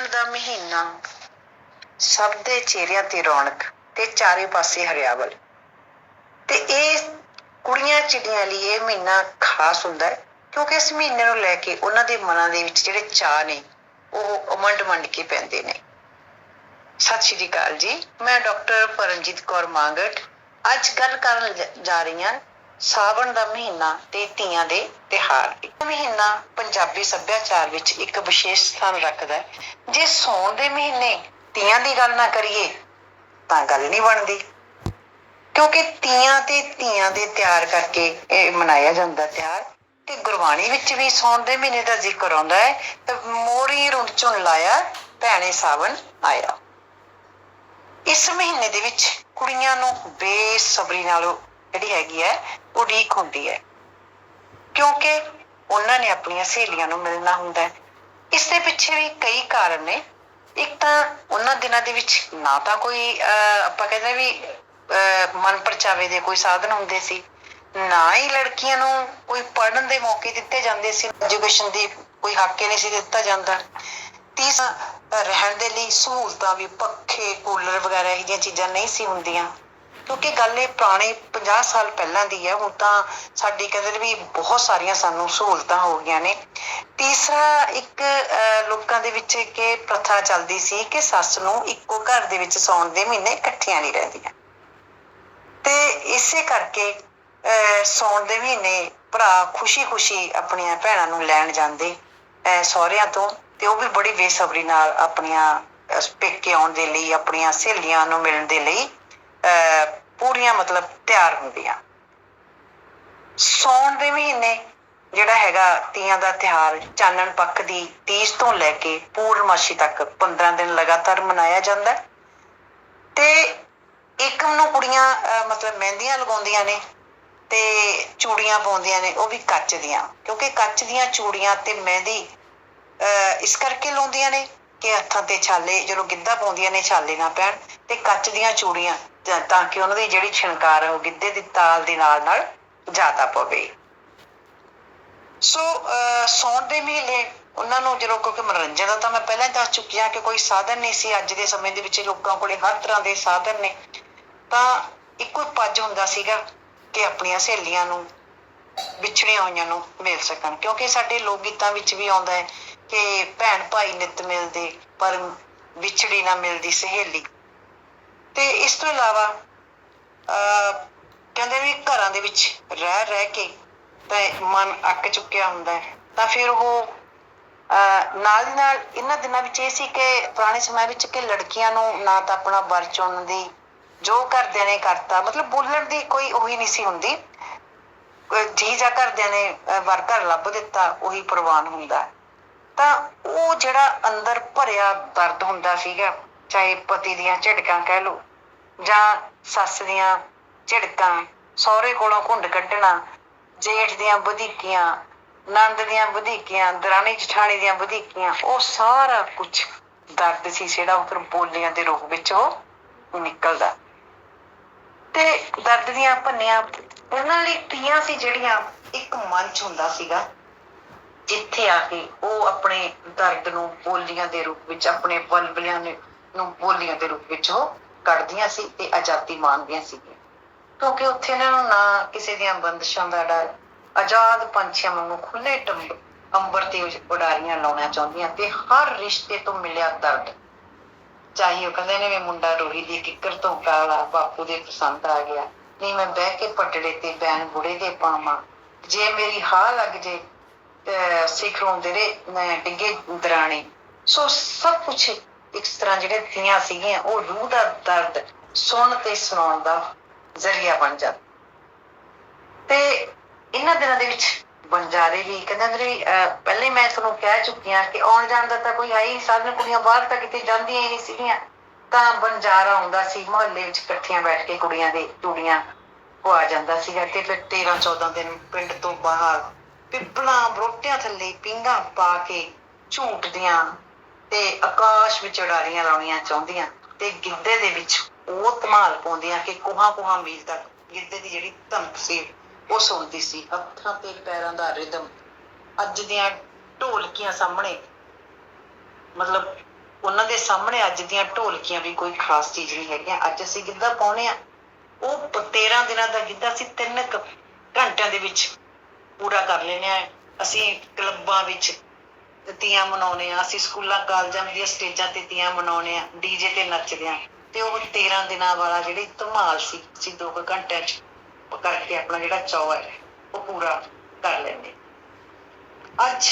ਸੌਣ ਦਾ ਮਹੀਨਾ ਸਭ ਦੇ ਚਿਹਰਿਆਂ ਤੇ ਰੌਣਕ ਤੇ ਚਾਰੇ ਪਾਸੇ ਹਰਿਆਵਲ। ਤੇ ਇਹ ਕੁੜੀਆਂ ਚਿੜੀਆਂ ਲਈ ਇਹ ਮਹੀਨਾ ਖਾਸ ਹੁੰਦਾ ਹੈ, ਕਿਉਂਕਿ ਇਸ ਮਹੀਨੇ ਨੂੰ ਲੈ ਕੇ ਉਹਨਾਂ ਦੇ ਮਨਾਂ ਦੇ ਵਿੱਚ ਜਿਹੜੇ ਚਾਹ ਨੇ, ਉਹ ਮੰਡ ਮੰਡ ਕੇ ਪੈਂਦੇ ਨੇ। ਸਤਿ ਸ਼੍ਰੀ ਅਕਾਲ ਜੀ, ਮੈਂ ਡਾਕਟਰ ਪਰਮਜੀਤ ਕੌਰ ਮਾਂਗਟ। ਅੱਜ ਗੱਲ ਕਰਨ ਜਾ ਰਹੀ ਹਾਂ ਸਾਵਣ ਦਾ ਮਹੀਨਾ ਤੇ ਧੀਆਂ ਦੇ ਤਿਹਾਰ ਇਹ ਮਹੀਨਾ ਪੰਜਾਬੀ ਸੱਭਿਆਚਾਰ ਵਿੱਚ ਇੱਕ ਵਿਸ਼ੇਸ਼ ਸਥਾਨ ਰੱਖਦਾ ਹੈ। ਜੇ ਸੌਣ ਦੇ ਮਹੀਨੇ ਤੀਆਂ ਦੀ ਗੱਲ ਨਾ ਕਰੀਏ, ਤਾਂ ਗੱਲ ਨਹੀਂ ਬਣਦੀ। ਕਿਉਂਕਿ ਤੀਆਂ ਤੇ ਧੀਆਂ ਦੇ ਤਿਆਰ ਕਰਕੇ ਇਹ ਮਨਾਇਆ ਜਾਂਦਾ ਤਿਉਹਾਰ। ਤੇ ਗੁਰਬਾਣੀ ਵਿੱਚ ਵੀ ਸੌਣ ਦੇ ਮਹੀਨੇ ਦਾ ਜ਼ਿਕਰ ਆਉਂਦਾ ਹੈ, ਤੇ ਮੋਰੀ ਰੁੰਡ ਚੁਣ ਲਾਇਆ, ਭੈਣੇ ਸਾਵਣ ਆਇਆ। ਇਸ ਮਹੀਨੇ ਦੇ ਵਿੱਚ ਕੁੜੀਆਂ ਨੂੰ ਬੇਸਬਰੀ ਨਾਲ ਜਿਹੜੀ ਹੈਗੀ ਹੈ ਉਡੀਕ ਹੁੰਦੀ ਹੈ। ਕਿਉਂਕਿ ਉਹਨਾਂ ਨੇ ਆਪਣੀਆਂ ਸਹੇਲੀਆਂ ਨੂੰ ਮਿਲਣਾ ਹੁੰਦਾ ਹੈ। ਇਸ ਦੇ ਪਿੱਛੇ ਵੀ ਕਈ ਕਾਰਨ ਨੇ। ਇੱਕ ਤਾਂ ਉਹਨਾਂ ਦਿਨਾਂ ਦੇ ਵਿੱਚ ਨਾ ਤਾਂ ਕੋਈ ਆਪਾਂ ਕਹਿੰਦੇ ਵੀ ਮਨ ਪਰਚਾਵੇ ਦੇ ਕੋਈ ਸਾਧਨ ਹੁੰਦੇ ਸੀ। ਨਾ ਹੀ ਲੜਕੀਆਂ ਨੂੰ ਕੋਈ ਪੜ੍ਹਨ ਦੇ ਮੌਕੇ ਦਿੱਤੇ ਜਾਂਦੇ ਸੀ। ਐਜੂਕੇਸ਼ਨ ਦੀ ਕੋਈ ਹੱਕ ਨਹੀਂ ਸੀ ਦਿੱਤਾ ਜਾਂਦਾ। ਤੀਸਰਾ, ਰਹਿਣ ਦੇ ਲਈ ਸਹੂਲਤਾਂ ਵੀ, ਪੱਖੇ, ਕੂਲਰ ਵਗੈਰਾ ਇਹ ਜਿਹੀਆਂ ਚੀਜ਼ਾਂ ਨਹੀਂ ਸੀ ਹੁੰਦੀਆਂ। ਕਿਉਂਕਿ ਗੱਲ ਇਹ ਪੁਰਾਣੇ 50 ਸਾਲ ਪਹਿਲਾਂ ਦੀ ਹੈ ਹੁਣ ਤਾਂ ਸਾਡੀ ਕਹਿੰਦੇ ਨੇ ਵੀ ਬਹੁਤ ਸਾਰੀਆਂ ਸਾਨੂੰ ਸਹੂਲਤਾਂ ਹੋ ਗਈਆਂ ਨੇ। ਤੀਸਰਾ ਇੱਕ ਅਹ, ਲੋਕਾਂ ਦੇ ਵਿੱਚ ਕਿ ਪ੍ਰਥਾ ਚੱਲਦੀ ਸੀ ਕਿ ਸੱਸ ਨੂੰ ਇੱਕੋ ਘਰ ਦੇ ਵਿੱਚ ਸੌਣ ਦੇ ਮਹੀਨੇ ਇਕੱਠੀਆਂ ਨਹੀਂ ਰਹਿੰਦੀਆਂ। ਤੇ ਇਸੇ ਕਰਕੇ ਅਹ, ਸੌਣ ਦੇ ਮਹੀਨੇ ਭਰਾ ਖੁਸ਼ੀ-ਖੁਸ਼ੀ ਆਪਣੀਆਂ ਭੈਣਾਂ ਨੂੰ ਲੈਣ ਜਾਂਦੇ ਅਹ, ਸਹੁਰਿਆਂ ਤੋਂ ਤੇ ਉਹ ਵੀ ਬੜੀ ਬੇਸਬਰੀ ਨਾਲ ਆਪਣੀਆਂ ਪੇਕੇ ਆਉਣ ਦੇ ਲਈ ਆਪਣੀਆਂ ਸਹੇਲੀਆਂ ਨੂੰ ਮਿਲਣ ਦੇ ਲਈ ਪੂਰੀਆਂ ਮਤਲਬ ਤਿਆਰ ਹੁੰਦੀਆਂ। ਸੌਣ ਦੇ ਮਹੀਨੇ ਜਿਹੜਾ ਹੈਗਾ ਤੀਆਂ ਦਾ ਤਿਹਾਰ ਚਾਨਣ ਪੱਖ ਦੀ 30 ਤੋਂ ਲੈ ਕੇ ਪੂਰਨਮਾਸ਼ੀ ਤੱਕ 15 ਦਿਨ ਲਗਾਤਾਰ ਮਨਾਇਆ ਜਾਂਦਾ ਹੈ। ਤੇ ਇੱਕ ਨੂੰ ਕੁੜੀਆਂ ਅਹ, ਮਤਲਬ ਮਹਿੰਦੀਆਂ ਲਗਾਉਂਦੀਆਂ ਨੇ ਤੇ ਚੂੜੀਆਂ ਪਾਉਂਦੀਆਂ ਨੇ ਉਹ ਵੀ ਕੱਚ ਦੀਆਂ। ਕਿਉਂਕਿ ਕੱਚ ਦੀਆਂ ਚੂੜੀਆਂ ਤੇ ਮਹਿੰਦੀ ਅਹ, ਇਸ ਕਰਕੇ ਲਾਉਂਦੀਆਂ ਨੇ ਕਿ ਹੱਥਾਂ ਤੇ ਛਾਲੇ ਜਦੋਂ ਗਿੱਧਾ ਪਾਉਂਦੀਆਂ ਨੇ ਛਾਲੇ ਨਾ ਪੈਣ ਤੇ ਕੱਚ ਦੀਆਂ ਚੂੜੀਆਂ ਤਾਂ- ਕਿ ਉਹਨਾਂ ਦੀ ਜਿਹੜੀ ਛਣਕਾਰ ਹੈ ਉਹ ਗਿੱਧੇ ਦੀ ਤਾਲ ਦੇ ਨਾਲ ਨਾਲ ਜ਼ਿਆਦਾ ਪਵੇ। ਸੋ ਅਹ, ਸਾਉਣ ਦੇ ਮਹੀਨੇ ਉਹਨਾਂ ਨੂੰ ਜਦੋਂ ਕਿਉਂਕਿ ਮਨੋਰੰਜਨ ਦਾ ਤਾਂ ਮੈਂ ਪਹਿਲਾਂ ਹੀ ਦੱਸ ਚੁੱਕੀ ਹਾਂ ਕਿ ਕੋਈ ਸਾਧਨ ਨਹੀਂ ਸੀ ਅੱਜ ਦੇ ਸਮੇਂ ਦੇ ਵਿੱਚ ਲੋਕਾਂ ਕੋਲੇ ਹਰ ਤਰ੍ਹਾਂ ਦੇ ਸਾਧਨ ਨੇ। ਤਾਂ ਇੱਕੋ ਹੀ ਪੱਜ ਹੁੰਦਾ ਸੀਗਾ ਕਿ ਆਪਣੀਆਂ ਸਹੇਲੀਆਂ ਨੂੰ ਵਿਛੜੀਆਂ ਹੋਈਆਂ ਨੂੰ ਮਿਲ ਸਕਣ। ਕਿਉਂਕਿ ਸਾਡੇ ਲੋਕ ਗੀਤਾਂ ਵਿੱਚ ਵੀ ਆਉਂਦਾ ਹੈ ਕਿ ਭੈਣ ਭਾਈ ਨਿਤ ਮਿਲਦੇ ਪਰ ਵਿਛੜੀ ਨਾ ਮਿਲਦੀ ਸਹੇਲੀ। ਤੇ ਇਸ ਤੋਂ ਇਲਾਵਾ, ਅਹ, ਕਹਿੰਦੇ ਵੀ ਘਰਾਂ ਦੇ ਵਿੱਚ ਰਹਿ ਰਹਿ ਕੇ ਤਾਂ ਮਨ ਅੱਕ ਚੁੱਕਿਆ ਹੁੰਦਾ ਹੈ। ਤਾਂ ਫਿਰ ਉਹ, ਅਹ, ਨਾਲ ਦੀ ਨਾਲ ਇਹਨਾਂ ਦਿਨਾਂ ਵਿੱਚ ਇਹ ਸੀ ਕਿ ਪੁਰਾਣੇ ਸਮੇਂ ਵਿੱਚ ਕਿ ਲੜਕੀਆਂ ਨੂੰ ਨਾ ਤਾਂ ਆਪਣਾ ਵਰ ਚੁਣਨ ਦੀ ਜੋ ਘਰਦਿਆਂ ਨੇ ਕਰਤਾ, ਮਤਲਬ ਬੋਲਣ ਦੀ ਕੋਈ ਉਹੀ ਨਹੀਂ ਸੀ ਹੁੰਦੀ। ਜੀ ਜਾ ਘਰਦਿਆਂ ਨੇ ਵਰ ਘਰ ਲੱਭ ਦਿੱਤਾ, ਉਹੀ ਪ੍ਰਵਾਨ ਹੁੰਦਾ। ਤਾਂ ਉਹ ਜਿਹੜਾ ਅੰਦਰ ਭਰਿਆ ਦਰਦ ਹੁੰਦਾ ਸੀਗਾ ਚਾਹੇ ਪਤੀ ਦੀਆਂ ਝਿੜਕਾਂ ਕਹਿ ਲਓ, ਜਾਂ ਸੱਸ ਦੀਆਂ ਝਿੜਕਾਂ, ਸਹੁਰੇ ਕੋਲੋਂ ਘੁੰਡ ਕੱਢਣਾ, ਜੇਠ ਦੀਆਂ ਵਧੀਕੀਆਂ, ਨੰਦ ਦੀਆਂ ਵਧੀਕੀਆਂ, ਦਰਾਣੀ ਜਠਾਣੀ ਦੀਆਂ ਵਧੀਕੀਆਂ, ਉਹ ਸਾਰਾ ਕੁਝ ਦਰਦ ਸੀ ਜਿਹੜਾ ਉਹ ਫਿਰ ਬੋਲੀਆਂ ਦੇ ਰੂਪ ਵਿੱਚ ਉਹ ਨਿਕਲਦਾ। ਤੇ ਦਰਦ ਦੀਆਂ ਭੰਨੀਆਂ ਉਹਨਾਂ ਲਈ ਤੀਆਂ ਸੀ ਜਿਹੜੀਆਂ ਇੱਕ ਮੰਚ ਹੁੰਦਾ ਸੀਗਾ, ਜਿੱਥੇ ਆ ਕੇ ਉਹ ਆਪਣੇ ਦਰਦ ਨੂੰ ਬੋਲੀਆਂ ਦੇ ਰੂਪ ਵਿੱਚ, ਆਪਣੇ ਬਲਬਲਿਆਂ ਨੇ ਨੂੰ ਬੋਲੀਆਂ ਦੇ ਰੂਪ ਵਿੱਚ ਉਹ ਕੱਢਦੀਆਂ ਸੀ ਤੇ ਆਜ਼ਾਦੀ ਮਾਣਦੀਆਂ ਸੀਗੀਆਂ। ਕਿਉਂਕਿ ਉੱਥੇ ਇਹਨਾਂ ਨੂੰ ਨਾ ਕਿਸੇ ਦੀਆਂ ਬੰਦਸ਼ਾਂ ਦਾ ਡਰ, ਆਜ਼ਾਦ ਪੰਛੀਆਂ ਵਾਂਗੂ ਖੁੱਲੇ ਟੰਬ, ਅੰਬਰ ਤੇ ਉਡਾਰੀਆਂ ਲਾਉਣਾ ਚਾਹੁੰਦੀਆਂ ਤੇ ਹਰ ਰਿਸ਼ਤੇ ਤੋਂ ਮਿਲਿਆ ਦਰਦ। ਚਾਹੇ ਉਹ ਕਹਿੰਦੇ ਨੇ ਵੀ ਮੁੰਡਾ ਰੋਹੀ ਦੀ ਕਿੱਕਰ ਤੋਂ ਕਾਲਾ, ਬਾਪੂ ਦੇ ਪਸੰਦ ਆ ਗਿਆ, ਨਹੀਂ ਮੈਂ ਬਹਿ ਕੇ ਪਟੜੇ ਤੇ ਬੈਣ ਬੁੜੇ ਦੇ ਪਾਵਾਂ। ਜੇ ਮੇਰੀ ਹਾਹ ਲੱਗ ਜੇ ਤੇ ਸਿਖਰੋਂ ਦੇ ਰੇ ਡਿੱਗੇ ਦਰਾਣੀ। ਸੋ ਸਭ ਕੁਝ ਇਸ ਤਰ੍ਹਾਂ ਜਿਹੜੇ ਥੀਆਂ ਸੀਗੀਆਂ, ਉਹ ਰੂਹ ਦਾ ਦਰਦ ਸੁਣ ਤੇ ਸੁਣਾਉਣ ਦਾ ਜ਼ਰੀਆ ਬਣ ਜਾਂਦਾ। ਤੇ ਇਹਨਾਂ ਦਿਨਾਂ ਦੇ ਵਿੱਚ ਬੰਜਾਰੇ ਵੀ ਕਹਿੰਦੇ ਨੇ ਪਹਿਲੇ ਮੈਂ ਤੁਹਾਨੂੰ ਕਹਿ ਚੁੱਕੀ ਹਾਂ ਕਿ ਆਉਣ ਜਾਣ ਦਾ ਤਾਂ ਕੋਈ ਹੈ ਹੀ ਸਾਰੀਆਂ ਕੁੜੀਆਂ ਬਾਹਰ ਤਾਂ ਕਿਤੇ ਜਾਂਦੀਆਂ ਹੀ ਨਹੀਂ ਸੀਗੀਆਂ। ਤਾਂ ਬੰਜਾਰਾ ਆਉਂਦਾ ਸੀ, ਮੁਹੱਲੇ ਵਿੱਚ ਇਕੱਠੀਆਂ ਬੈਠ ਕੇ ਕੁੜੀਆਂ ਦੇ ਚੂੜੀਆਂ ਪਵਾ ਜਾਂਦਾ ਸੀਗਾ। ਤੇ ਫਿਰ 13 14 ਦਿਨ ਪਿੰਡ ਤੋਂ ਬਾਹਰ ਪਿੱਪਲਾਂ, ਬਰੋਟਿਆਂ ਥੱਲੇ ਪਿੰਗਾ ਪਾ ਕੇ ਝੂਟਦੀਆਂ ਤੇ ਆਕਾਸ਼ ਵਿੱਚ ਉਡਾਰੀਆਂ ਲਾਉਣੀਆਂ ਚਾਹੁੰਦੀਆਂ ਤੇ ਗਿੱਧੇ ਦੇ ਵਿੱਚ ਉਹ ਧਮਾਲ ਪਾਉਂਦੀਆਂ ਕਿ ਕੋਹਾਂ ਕੋਹਾਂ ਮੀਲ ਤੱਕ ਗਿੱਧੇ ਦੀ ਜਿਹੜੀ ਧਮਕ ਸੀ, ਉਹ ਸੁਣਦੀ ਸੀ। ਹੱਥਾਂ ਤੇ ਪੈਰਾਂ ਦਾ ਰਿਦਮ, ਅੱਜ ਦੀਆਂ ਢੋਲਕੀਆਂ ਸਾਹਮਣੇ, ਮਤਲਬ ਉਹਨਾਂ ਦੇ ਸਾਹਮਣੇ ਅੱਜ ਦੀਆਂ ਢੋਲਕੀਆਂ ਵੀ ਕੋਈ ਖਾਸ ਚੀਜ਼ ਨਹੀਂ ਹੈਗੀਆਂ। ਅੱਜ ਅਸੀਂ ਗਿੱਧਾ ਪਾਉਨੇ ਆ ਉਹ 13 ਦਿਨਾਂ ਦਾ ਗਿੱਧਾ ਅਸੀਂ ਤਿੰਨ ਕੁ ਘੰਟਿਆਂ ਦੇ ਵਿੱਚ ਪੂਰਾ ਕਰ ਲੈਨੇ ਆ ਅਸੀਂ ਕਲੱਬਾਂ ਵਿੱਚ ਤੀਆਂ ਮਨਾਉਨੇ ਆ ਅਸੀਂ ਸਕੂਲਾਂ ਕਾਲਜਾਂ ਦੀਆਂ ਸਟੇਜਾਂ ਤੇ ਤੀਆਂ ਮਨਾਉਨੇ ਆ ਡੀਜੇ ਤੇ ਨੱਚਦੇ ਆ ਤੇ ਉਹ 13 ਦਿਨਾਂ ਵਾਲਾ ਜਿਹੜੀ ਧਮਾਲ ਸੀ ਅਸੀਂ ਦੋ ਕੁ ਘੰਟਿਆਂ ਚ ਕਰਕੇ ਆਪਣਾ ਜਿਹੜਾ ਚੌ ਹੈ ਉਹ ਪੂਰਾ ਕਰ ਲੈਂਦੇ ਅੱਜ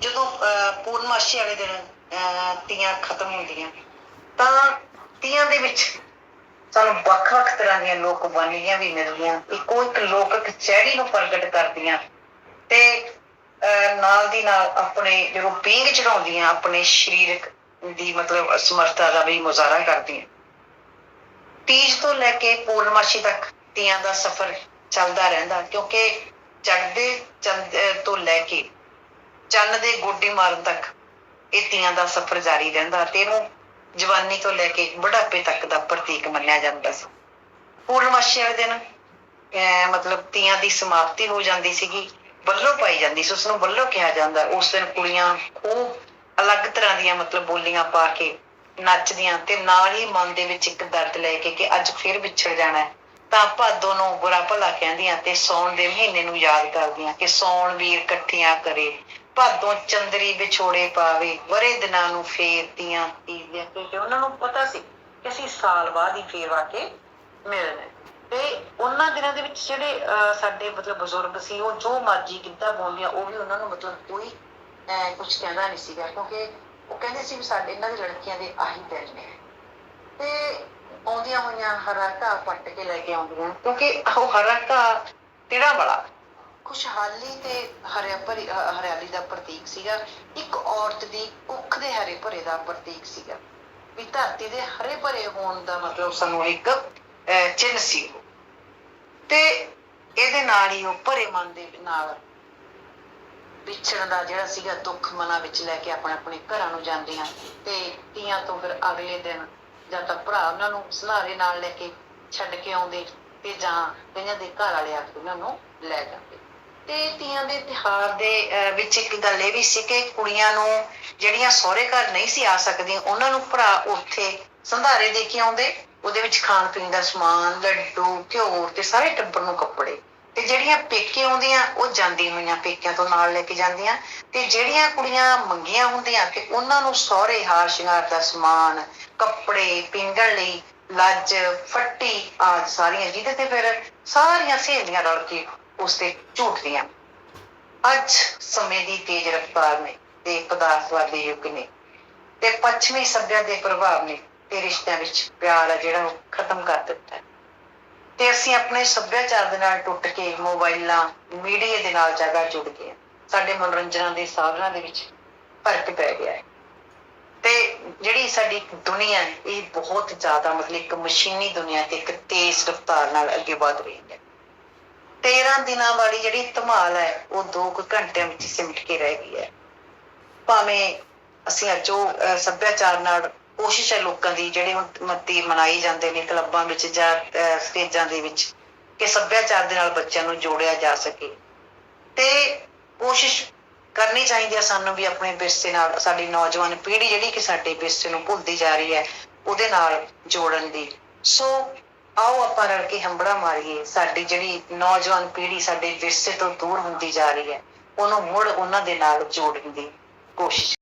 ਜਦੋਂ ਅਹ, ਪੂਰਨਮਾਸ਼ੀ ਵਾਲੇ ਦਿਨ ਅਹ, ਤੀਆਂ ਖਤਮ ਹੁੰਦੀਆਂ ਤਾਂ ਤੀਆਂ ਦੇ ਵਿੱਚ ਸਾਨੂੰ ਵੱਖ-ਵੱਖ ਤਰ੍ਹਾਂ ਦੀਆਂ ਲੋਕ ਬਾਣੀਆਂ ਵੀ ਮਿਲਦੀਆਂ। ਇੱਕੋ ਇੱਕ ਲੋਕ ਕਚਹਿਰੀ ਨੂੰ ਪ੍ਰਗਟ ਕਰਦੀਆਂ। ਤੇ ਨਾਲ ਦੀ ਨਾਲ ਆਪਣੇ ਜਦੋਂ ਪੀਂਘ ਚੜਾਉਂਦੀਆਂ, ਆਪਣੇ ਸਰੀਰਕ ਦੀ ਮਤਲਬ ਸਮਰੱਥਾ ਦਾ ਵੀ ਮੁਜ਼ਾਹਰਾ ਕਰਦੀਆਂ। ਤੀਜ ਤੋਂ ਲੈ ਕੇ ਪੂਰਨਮਾਸ਼ੀ ਤੱਕ ਤੀਆਂ ਦਾ ਸਫ਼ਰ ਚੱਲਦਾ ਰਹਿੰਦਾ, ਕਿਉਂਕਿ ਚੜ੍ਹਦੇ ਚੰਦ ਤੋਂ ਲੈ ਕੇ ਚੰਨ ਦੇ ਗੋਡੀ ਮਾਰਨ ਤੱਕ ਇਹ ਤੀਆਂ ਦਾ ਸਫ਼ਰ ਜਾਰੀ ਰਹਿੰਦਾ ਤੇ ਇਹਨੂੰ ਜਵਾਨੀ ਤੋਂ ਲੈ ਕੇ ਬੁਢਾਪੇ ਤੱਕ ਦਾ ਪ੍ਰਤੀਕ ਮੰਨਿਆ ਜਾਂਦਾ ਸੀ। ਪੂਰਨਮਾਸ਼ੀ ਵਾਲੇ ਦਿਨ, ਅਹ ਮਤਲਬ ਤੀਆਂ ਦੀ ਸਮਾਪਤੀ ਹੋ ਜਾਂਦੀ ਸੀਗੀ। ਬੱਲੋ ਪਾਈ ਜਾਂਦੀ ਸੀ, ਉਸਨੂੰ ਬੱਲੋ ਕਿਹਾ ਜਾਂਦਾ। ਉਸ ਦਿਨ ਕੁੜੀਆਂ ਖੂਬ ਅਲੱਗ ਤਰ੍ਹਾਂ ਦੀਆਂ ਮਤਲਬ ਬੋਲੀਆਂ ਪਾ ਕੇ ਨੱਚਦੀਆਂ ਤੇ ਨਾਲ ਹੀ ਮਨ ਦੇ ਵਿੱਚ ਇੱਕ ਦਰਦ ਲੈ ਕੇ ਕਿ ਅੱਜ ਫਿਰ ਵਿਛੜ ਜਾਣਾ ਹੈ। ਤਾਂ ਭਾਦੋ ਨੂੰ ਬੁਰਾ ਭਲਾ ਕਹਿੰਦੀਆਂ ਤੇ ਸੌਣ ਦੇ ਮਹੀਨੇ ਨੂੰ ਯਾਦ ਕਰਦੀਆਂ ਕਿ ਸੌਣ ਵੀਰ ਇਕੱਠੀਆਂ ਕਰੇ, ਭਾਦੋਂ ਚੰਦਰੀ ਵਿਛੋੜੇ ਪਾਵੇ, ਵਰੇ ਦਿਨਾਂ ਨੂੰ ਫੇਰਦੀਆਂ ਤੀਵੀਆਂ ਕਿਉਂਕਿ ਉਹਨਾਂ ਨੂੰ ਪਤਾ ਸੀ ਕਿ ਅਸੀਂ ਸਾਲ ਬਾਅਦ ਹੀ ਫੇਰ ਆ ਕੇ ਮਿਲਣਾ ਤੇ ਉਹਨਾਂ ਦਿਨਾਂ ਦੇ ਵਿੱਚ ਜਿਹੜੇ ਸਾਡੇ ਮਤਲਬ ਬਜ਼ੁਰਗ ਸੀ, ਉਹ ਜੋ ਮਰਜ਼ੀ ਗਿੱਧਾ ਪਾਉਂਦੀਆਂ ਉਹ ਵੀ ਉਹਨਾਂ ਨੂੰ ਮਤਲਬ ਕੋਈ ਕੁਝ ਕਹਿੰਦਾ ਨਹੀਂ ਸੀਗਾ, ਕਿਉਂਕਿ ਉਹ ਕਹਿੰਦੇ ਸੀ ਵੀ ਸਾਡੇ, ਇਹਨਾਂ ਦੀ ਲੜਕੀਆਂ ਦੇ ਆਹੀ ਦਿਲ ਨੇ। ਤੇ ਆਉਂਦੀਆਂ ਹੋਈਆਂ ਹਰਾ ਘਾਹ ਪੱਟ ਕੇ ਲੈ ਕੇ ਆਉਂਦੀਆਂ, ਕਿਉਂਕਿ ਉਹ ਹਰਾ ਘਾਹ ਤਿੜਾ ਵਾਲਾ। ਖੁਸ਼ਹਾਲੀ ਤੇ ਹਰਿਆ ਭਰੀ ਹਰਿਆਲੀ ਦਾ ਪ੍ਰਤੀਕ ਸੀਗਾ। ਇੱਕ ਔਰਤ ਦੀ ਕੁੱਖ ਦੇ ਹਰੇ ਭਰੇ ਦਾ ਪ੍ਰਤੀਕ ਸੀਗਾ। ਵੀ ਧਰਤੀ ਦੇ ਹਰੇ ਭਰੇ ਹੋਣ ਦਾ ਮਤਲਬ ਸਾਨੂੰ ਇੱਕ ਅਹ, ਚਿੰਨ੍ਹ ਸੀ ਤੇ ਇਹਦੇ ਨਾਲ ਹੀ ਉਹ ਭਰੇ ਮਨ ਦੇ ਨਾਲ ਵਿਛੜਨ ਦਾ ਜਿਹੜਾ ਸੀਗਾ ਦੁੱਖ ਮਨਾਂ ਵਿੱਚ ਲੈ ਕੇ ਆਪਣੇ ਆਪਣੇ ਘਰਾਂ ਨੂੰ ਜਾਂਦੀਆਂ ਤੇ ਤੀਆਂ ਤੋਂ ਫਿਰ ਅਗਲੇ ਦਿਨ ਜਾਂ ਤਾਂ ਭਰਾ ਉਹਨਾਂ ਨੂੰ ਸਹਾਰੇ ਨਾਲ ਲੈ ਕੇ ਛੱਡ ਕੇ ਆਉਂਦੇ ਤੇ ਜਾਂ ਕਈਆਂ ਦੇ ਘਰ ਵਾਲੇ ਆ ਕੇ ਉਹਨਾਂ ਨੂੰ ਲੈ ਜਾਂਦੇ। ਤੇ ਤੀਆਂ ਦੇ ਤਿਉਹਾਰ ਦੇ ਵਿੱਚ ਇੱਕ ਗੱਲ ਇਹ ਵੀ ਸੀ ਕਿ ਕੁੜੀਆਂ ਨੂੰ ਜਿਹੜੀਆਂ ਸਹੁਰੇ ਘਰ ਨਹੀਂ ਸੀ ਆ ਸਕਦੀਆਂ ਉਹਨਾਂ ਨੂੰ ਭਰਾ ਉੱਥੇ ਸੰਧਾਰੇ ਦੇ ਕੇ ਆਉਂਦੇ ਉਹਦੇ ਵਿੱਚ ਖਾਣ ਪੀਣ ਦਾ ਸਮਾਨ, ਲੱਡੂ, ਘਿਓ ਤੇ ਸਾਰੇ ਟੱਬਰ ਨੂੰ ਕੱਪੜੇ। ਤੇ ਜਿਹੜੀਆਂ ਪੇਕੇ ਆਉਂਦੀਆਂ ਉਹ ਜਾਂਦੀਆਂ ਹੋਈਆਂ, ਪੇਕਿਆਂ ਤੋਂ ਨਾਲ ਲੈ ਕੇ ਜਾਂਦੀਆਂ। ਤੇ ਜਿਹੜੀਆਂ ਕੁੜੀਆਂ ਮੰਗੀਆਂ ਹੁੰਦੀਆਂ ਤੇ ਉਹਨਾਂ ਨੂੰ ਸਹੁਰੇ ਹਾਰ ਸ਼ਿੰਗਾਰ ਦਾ ਸਮਾਨ, ਕੱਪੜੇ ਪਿੰਗਣ ਲਈ ਲੱਜ, ਫੱਟੀ ਆਦਿ ਸਾਰੀਆਂ ਜਿਹਦੇ ਤੇ ਫਿਰ ਸਾਰੀਆਂ ਸਹੇਲੀਆਂ ਰਲ ਕੇ ਉਸ ਤੇ ਝੂਟਦੀਆਂ ਅੱਜ ਸਮੇਂ ਦੀ ਤੇਜ਼ ਰਫ਼ਤਾਰ ਨੇ ਤੇ ਪਦਾਰਥਵਾਦੀ ਯੁੱਗ ਨੇ ਤੇ ਪੱਛਮੀ ਸੱਭਿਆ ਦੇ ਪ੍ਰਭਾਵ ਨੇ। ਤੇ ਰਿਸ਼ਤਿਆਂ ਵਿੱਚ ਪਿਆਰ ਆ ਜਿਹੜਾ ਉਹ ਖਤਮ ਕਰ ਦਿੱਤਾ ਤੇ ਅਸੀਂ ਆਪਣੇ ਸੱਭਿਆਚਾਰ ਦੇ ਨਾਲ ਟੁੱਟ ਕੇ ਮੋਬਾਈਲਾਂ, ਮੀਡੀਆ ਦੇ ਨਾਲ ਜ਼ਿਆਦਾ ਜੁੜ ਗਏ ਸਾਡੇ ਮਨੋਰੰਜਨਾਂ ਦੇ ਸਾਧਨਾਂ ਦੇ ਵਿੱਚ ਫ਼ਰਕ ਪੈ ਗਿਆ ਹੈ। ਤੇ ਜਿਹੜੀ ਸਾਡੀ ਦੁਨੀਆ ਹੈ, ਇਹ ਬਹੁਤ ਜ਼ਿਆਦਾ ਮਤਲਬ ਇੱਕ ਮਸ਼ੀਨੀ ਦੁਨੀਆ ਤੇ ਇੱਕ ਤੇਜ਼ ਰਫ਼ਤਾਰ ਨਾਲ ਅੱਗੇ ਵਧ ਰਹੀ ਹੈ। 13 ਦਿਨਾਂ ਵਾਲੀ ਜਿਹੜੀ ਧਮਾਲ ਹੈ, ਉਹ 2 ਕੁ ਘੰਟਿਆਂ ਵਿੱਚ ਸਿਮਟ ਕੇ ਰਹਿ ਗਈ ਹੈ। ਭਾਵੇਂ ਅਸੀਂ ਅੱਜ ਉਹ ਸੱਭਿਆਚਾਰ ਨਾਲ ਕੋਸ਼ਿਸ਼ ਹੈ ਲੋਕਾਂ ਦੀ ਜਿਹੜੇ ਹੁਣ ਮੱਤੀ ਮਨਾਈ ਜਾਂਦੇ ਨੇ ਕਲੱਬਾਂ ਵਿੱਚ ਜਾਂ ਸਟੇਜਾਂ ਦੇ ਵਿੱਚ ਕਿ ਸੱਭਿਆਚਾਰ ਦੇ ਨਾਲ ਬੱਚਿਆਂ ਨੂੰ ਜੋੜਿਆ ਜਾ ਸਕੇ। ਤੇ ਕੋਸ਼ਿਸ਼ ਕਰਨੀ ਚਾਹੀਦੀ ਹੈ ਸਾਨੂੰ ਵੀ ਆਪਣੇ ਵਿਰਸੇ ਨਾਲ ਸਾਡੀ ਨੌਜਵਾਨ ਪੀੜ੍ਹੀ ਜਿਹੜੀ ਕਿ ਸਾਡੇ ਵਿਰਸੇ ਨੂੰ ਭੁੱਲਦੀ ਜਾ ਰਹੀ ਹੈ, ਉਹਦੇ ਨਾਲ ਜੋੜਨ ਦੀ। ਸੋ ਆਓ ਆਪਾਂ ਰਲ ਕੇ ਹੰਬੜਾ ਮਾਰੀਏ, ਸਾਡੀ ਜਿਹੜੀ ਨੌਜਵਾਨ ਪੀੜ੍ਹੀ ਸਾਡੇ ਵਿਰਸੇ ਤੋਂ ਦੂਰ ਹੁੰਦੀ ਜਾ ਰਹੀ ਹੈ, ਉਹਨੂੰ ਮੁੜ ਉਹਨਾਂ ਦੇ ਨਾਲ ਜੋੜਨ ਦੀ ਕੋਸ਼ਿਸ਼